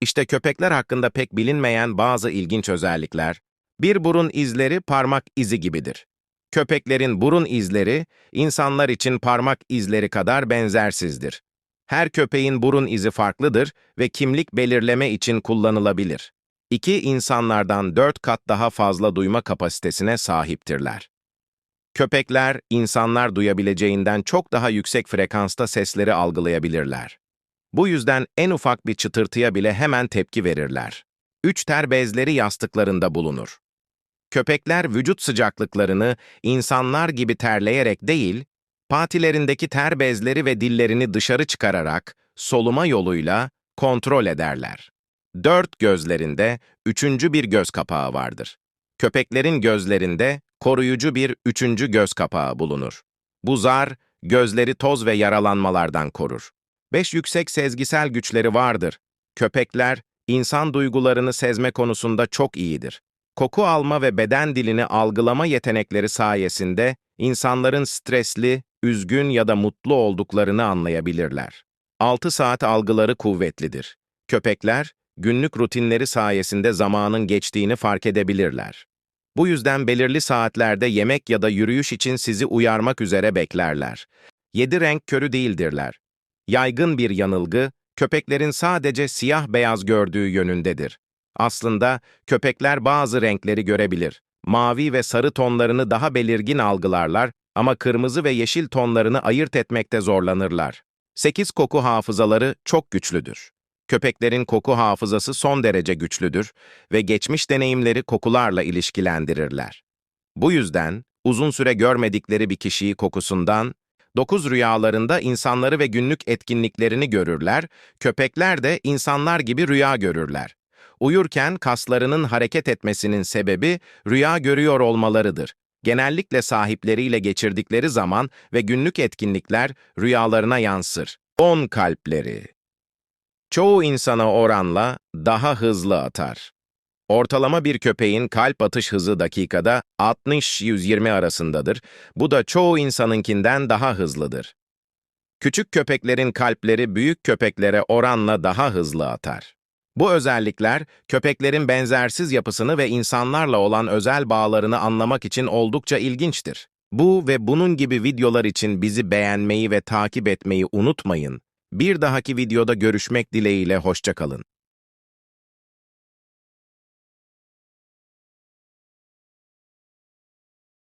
İşte köpekler hakkında pek bilinmeyen bazı ilginç özellikler. Bir burun izleri parmak izi gibidir. Köpeklerin burun izleri, insanlar için parmak izleri kadar benzersizdir. Her köpeğin burun izi farklıdır ve kimlik belirleme için kullanılabilir. İki insanlardan dört kat daha fazla duyma kapasitesine sahiptirler. Köpekler, insanlar duyabileceğinden çok daha yüksek frekansta sesleri algılayabilirler. Bu yüzden en ufak bir çıtırtıya bile hemen tepki verirler. Üç ter bezleri yastıklarında bulunur. Köpekler vücut sıcaklıklarını insanlar gibi terleyerek değil, patilerindeki ter bezleri ve dillerini dışarı çıkararak soluma yoluyla kontrol ederler. Dört gözlerinde üçüncü bir göz kapağı vardır. Köpeklerin gözlerinde koruyucu bir üçüncü göz kapağı bulunur. Bu zar, gözleri toz ve yaralanmalardan korur. Beş yüksek sezgisel güçleri vardır. Köpekler, insan duygularını sezme konusunda çok iyidir. Koku alma ve beden dilini algılama yetenekleri sayesinde insanların stresli, üzgün ya da mutlu olduklarını anlayabilirler. 6 saat algıları kuvvetlidir. Köpekler, günlük rutinleri sayesinde zamanın geçtiğini fark edebilirler. Bu yüzden belirli saatlerde yemek ya da yürüyüş için sizi uyarmak üzere beklerler. Yedi renk körü değildirler. Yaygın bir yanılgı, köpeklerin sadece siyah-beyaz gördüğü yönündedir. Aslında köpekler bazı renkleri görebilir. Mavi ve sarı tonlarını daha belirgin algılarlar ama kırmızı ve yeşil tonlarını ayırt etmekte zorlanırlar. 8 koku hafızaları çok güçlüdür. Köpeklerin koku hafızası son derece güçlüdür ve geçmiş deneyimleri kokularla ilişkilendirirler. Bu yüzden uzun süre görmedikleri bir kişiyi kokusundan, dokuz rüyalarında insanları ve günlük etkinliklerini görürler, köpekler de insanlar gibi rüya görürler. Uyurken kaslarının hareket etmesinin sebebi rüya görüyor olmalarıdır. Genellikle sahipleriyle geçirdikleri zaman ve günlük etkinlikler rüyalarına yansır. 10 kalpleri Çoğu insana oranla daha hızlı atar. Ortalama bir köpeğin kalp atış hızı dakikada 60-120 arasındadır. Bu da çoğu insanınkinden daha hızlıdır. Küçük köpeklerin kalpleri büyük köpeklere oranla daha hızlı atar. Bu özellikler, köpeklerin benzersiz yapısını ve insanlarla olan özel bağlarını anlamak için oldukça ilginçtir. Bu ve bunun gibi videolar için bizi beğenmeyi ve takip etmeyi unutmayın. Bir dahaki videoda görüşmek dileğiyle hoşçakalın.